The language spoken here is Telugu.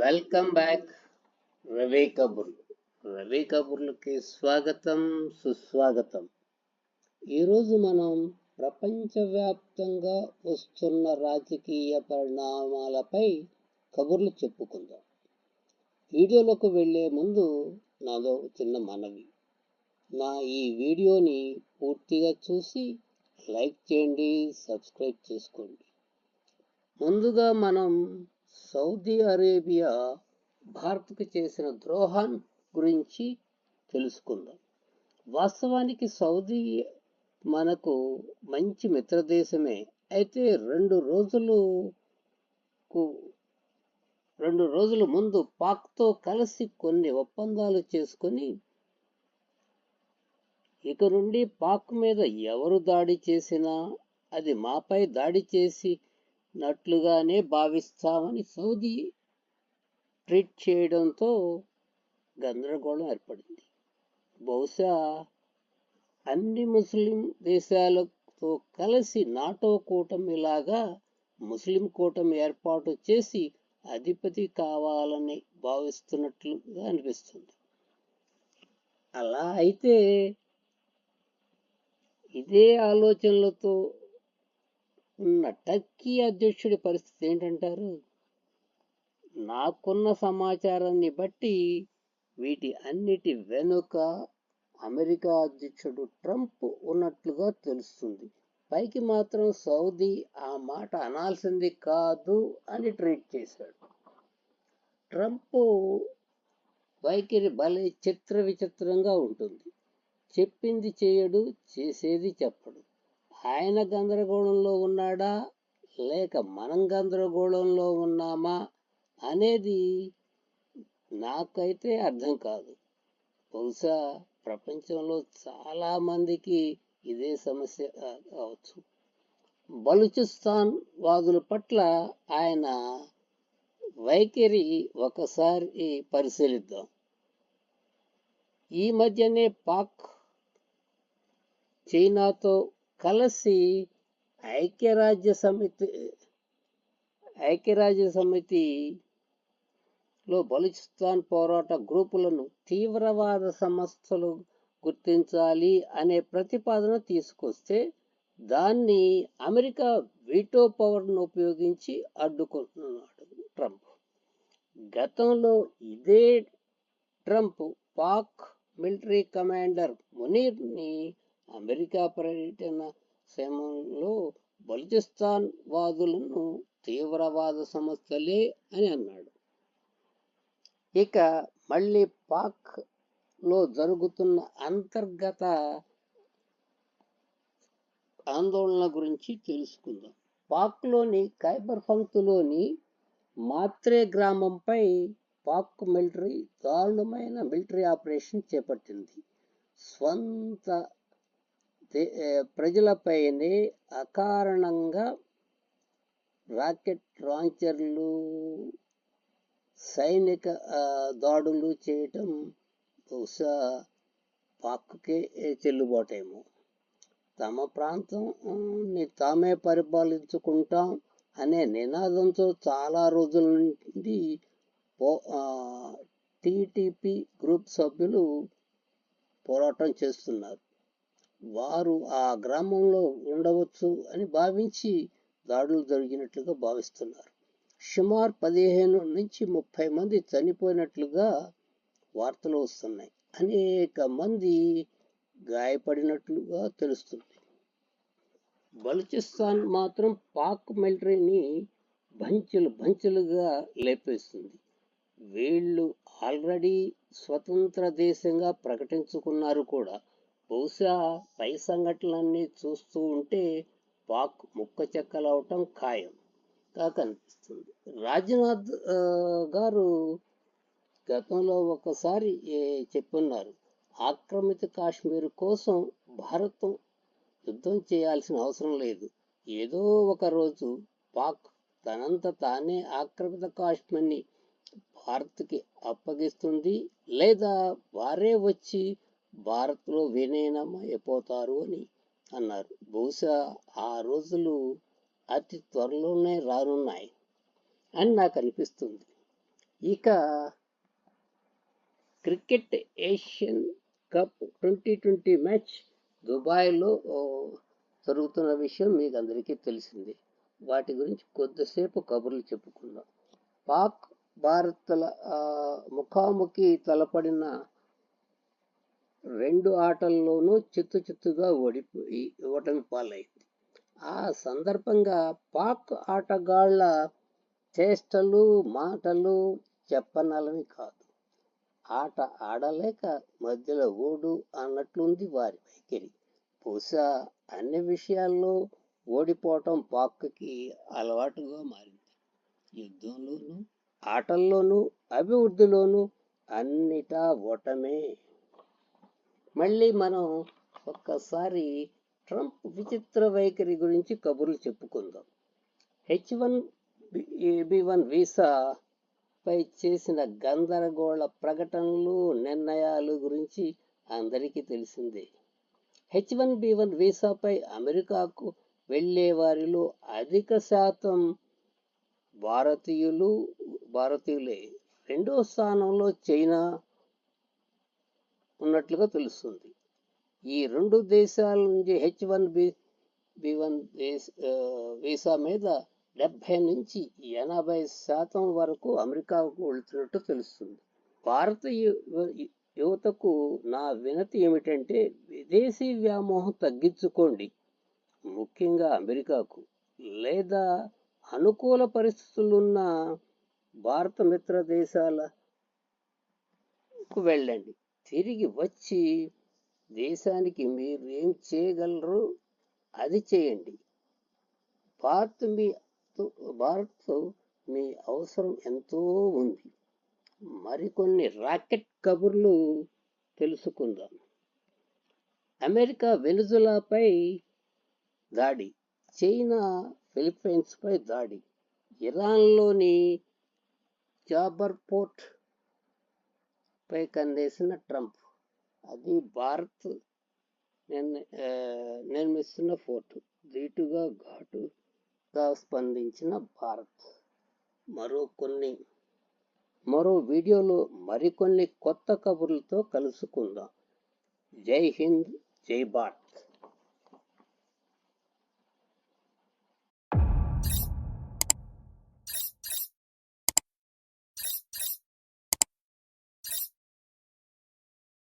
వెల్కమ్ బ్యాక్ రవి కబుర్లు రవి కబుర్లకి స్వాగతం సుస్వాగతం ఈరోజు మనం ప్రపంచవ్యాప్తంగా వస్తున్న రాజకీయ పరిణామాలపై కబుర్లు చెప్పుకుందాం. వీడియోలోకి వెళ్ళే ముందు నాదో చిన్న మనవి. నా ఈ వీడియోని పూర్తిగా చూసి లైక్ చేయండి సబ్స్క్రైబ్ చేసుకోండి. ముందుగా మనం సౌదీ అరేబియా భారత్కు చేసిన ద్రోహం గురించి తెలుసుకుందాం. వాస్తవానికి సౌదీ మనకు మంచి మిత్రదేశమే. అయితే రెండు రోజులకు రెండు రోజుల ముందు పాక్తో కలిసి కొన్ని ఒప్పందాలు చేసుకొని ఇక నుండి పాక్ మీద ఎవరు దాడి చేసినా అది మాపై దాడి చేసి నట్లుగానే భావిస్తామని సౌదీ ట్రీట్ చేయడంతో గందరగోళం ఏర్పడింది. బహుశా అన్ని ముస్లిం దేశాలతో కలిసి నాటో కూటమిలాగా ముస్లిం కూటమి ఏర్పాటు చేసి అధిపతి కావాలని భావిస్తున్నట్లుగా అనిపిస్తుంది. అలా అయితే ఇదే ఆలోచనలతో ఉన్న టర్కీ అధ్యక్షుడి పరిస్థితి ఏంటంటారు? నాకున్న సమాచారాన్ని బట్టి వీటి అన్నిటి వెనుక అమెరికా అధ్యక్షుడు ట్రంప్ ఉన్నట్లుగా తెలుస్తుంది. పైకి మాత్రం సౌదీ ఆ మాట అనాల్సింది కాదు అని ట్రీట్ చేశాడు. ట్రంప్ వైఖరి భలే చిత్ర విచిత్రంగా ఉంటుంది. చెప్పింది చేయడు చేసేది చెప్పడు. ఆయన గందరగోళంలో ఉన్నాడా? లేక మనం గందరగోళంలో ఉన్నామా? అనేది నాకైతే అర్థం కాదు. బహుశా ప్రపంచంలో చాలా మందికి ఇదే సమస్య కావచ్చు. బలుచిస్తాన్ వాదుల పట్ల ఆయన వైఖరి ఒకసారి పరిశీలిద్దాం. ఈ మధ్యనే పాక్ చైనాతో కలిసి ఐక్యరాజ్య సమితి ఐక్యరాజ్య సమితిలో బలూచిస్తాన్ పోరాట గ్రూపులను తీవ్రవాద సంస్థలు గుర్తించాలి అనే ప్రతిపాదన తీసుకొస్తే దాన్ని అమెరికా వీటో పవర్ను ఉపయోగించి అడ్డుకుంటున్నాడు ట్రంప్. గతంలో ఇదే ట్రంప్ పాక్ మిలిటరీ కమాండర్ మునీర్ని అమెరికా పర్యటన సమయంలో బలుచిస్తాన్ వాదులను తీవ్రవాద సంస్థలే అని అన్నాడు. ఇక మళ్ళీ పాక్లో జరుగుతున్న అంతర్గత ఆందోళన గురించి తెలుసుకుందాం. పాక్లోని ఖైబర్ పంక్తులోని మాత్రే గ్రామంపై పాక్ మిలిటరీ దారుణమైన మిలిటరీ ఆపరేషన్ చేపట్టింది. స్వంత ప్రజలపైనే అకారణంగా రాకెట్ లాంచర్లు సైనిక దాడులు చేయటం బహుశా పాక్కే చెల్లుబాటేమో. తమ ప్రాంతంని తామే పరిపాలించుకుంటాం అనే నినాదంతో చాలా రోజుల నుండి టీటీపీ గ్రూప్ సభ్యులు పోరాటం చేస్తున్నారు. వారు ఆ గ్రామంలో ఉండవచ్చు అని భావించి దాడులు జరిగినట్లుగా భావిస్తున్నారు. సుమారు పదిహేను నుంచి ముప్పై మంది చనిపోయినట్లుగా వార్తలు వస్తున్నాయి. అనేక మంది గాయపడినట్లుగా తెలుస్తుంది. బలుచిస్తాన్ మాత్రం పాక్ మిలిటరీని బంచులు బంచులుగా లేపేస్తుంది వీళ్ళు ఆల్రెడీ స్వతంత్ర దేశంగా ప్రకటించుకున్నారు కూడా. బహుశా పై సంఘటనలన్నీ చూస్తూ ఉంటే పాక్ ముక్క చెక్కలవటం ఖాయం. గా కనిపిస్తుంది రాజ్నాథ్ గారు గతంలో ఒకసారి చెప్పున్నారు ఆక్రమిత కాశ్మీర్ కోసం భారతం యుద్ధం చేయాల్సిన అవసరం లేదు. ఏదో ఒక రోజు పాక్ తనంత తానే ఆక్రమిత కాశ్మీర్ని భారత్కి అప్పగిస్తుంది లేదా వారే వచ్చి భారత్లో విలీనమైపోతారు అని అన్నారు. బహుశా ఆ రోజులు అతి త్వరలోనే రానున్నాయి అని నాకు అనిపిస్తుంది. ఇక cricket Asian cup twenty twenty match దుబాయ్లో జరుగుతున్న విషయం మీకు అందరికీ తెలిసింది. వాటి గురించి కొద్దిసేపు కబుర్లు చెప్పుకుందాం. పాక్ భారత్ల ముఖాముఖి తలపడిన రెండు ఆటల్లోనూ చిత్తు చిత్తుగా ఓడిపోయి ఓటమి పాలైంది. ఆ సందర్భంగా పాక్ ఆటగాళ్ళ చేష్టలు మాటలు చెప్పనాలని కాదు. ఆట ఆడలేక మధ్యలో ఓడు అన్నట్లుంది వారి వైఖరి. బహుశా అన్ని విషయాల్లో ఓడిపోవటం పాక్కి అలవాటుగా మారింది. యుద్ధంలోనూ ఆటల్లోనూ అభివృద్ధిలోనూ అన్నిటా ఓటమే. మళ్ళీ మనం ఒక్కసారి ట్రంప్ విచిత్ర వైఖరి గురించి కబుర్లు చెప్పుకుందాం. H one B one visa పై చేసిన గందరగోళ ప్రకటనలు నిర్ణయాలు గురించి అందరికీ తెలిసిందే. హెచ్ వన్ బి వన్ వీసాపై అమెరికాకు వెళ్ళే వారిలో అధిక శాతం భారతీయులు భారతీయులే. రెండో స్థానంలో చైనా ఉన్నట్లుగా తెలుస్తుంది. ఈ రెండు దేశాల నుంచి H one B B one visa మీద డెబ్బై నుంచి ఎనభై శాతం వరకు అమెరికాకు వెళ్తున్నట్టు తెలుస్తుంది. భారత యువతకు నా వినతి ఏమిటంటే విదేశీ వ్యామోహం తగ్గించుకోండి. ముఖ్యంగా అమెరికాకు. లేదా అనుకూల పరిస్థితులున్న భారత మిత్ర దేశాలకు వెళ్ళండి. తిరిగి వచ్చి దేశానికి మీరు ఏం చేయగలరు? అది చేయండి. భారత్ మీ భారత్ మీ అవసరం ఎంతో ఉంది. మరికొన్ని రాకెట్ కబుర్లు తెలుసుకుందాం. అమెరికా వెనుజులాపై దాడి చైనా ఫిలిప్పైన్స్పై దాడి ఇరాన్లోని జాబర్ పోర్ట్ పై కందేసిన ట్రంప్. అది భారత్ నిర్మిస్తున్న ఫోర్టు. ధీటుగా ఘాటుగా స్పందించిన భారత్. మరో కొన్ని మరో వీడియోలో మరికొన్ని కొత్త కబుర్లతో కలుసుకుందాం. జై హింద్ జై భారత్.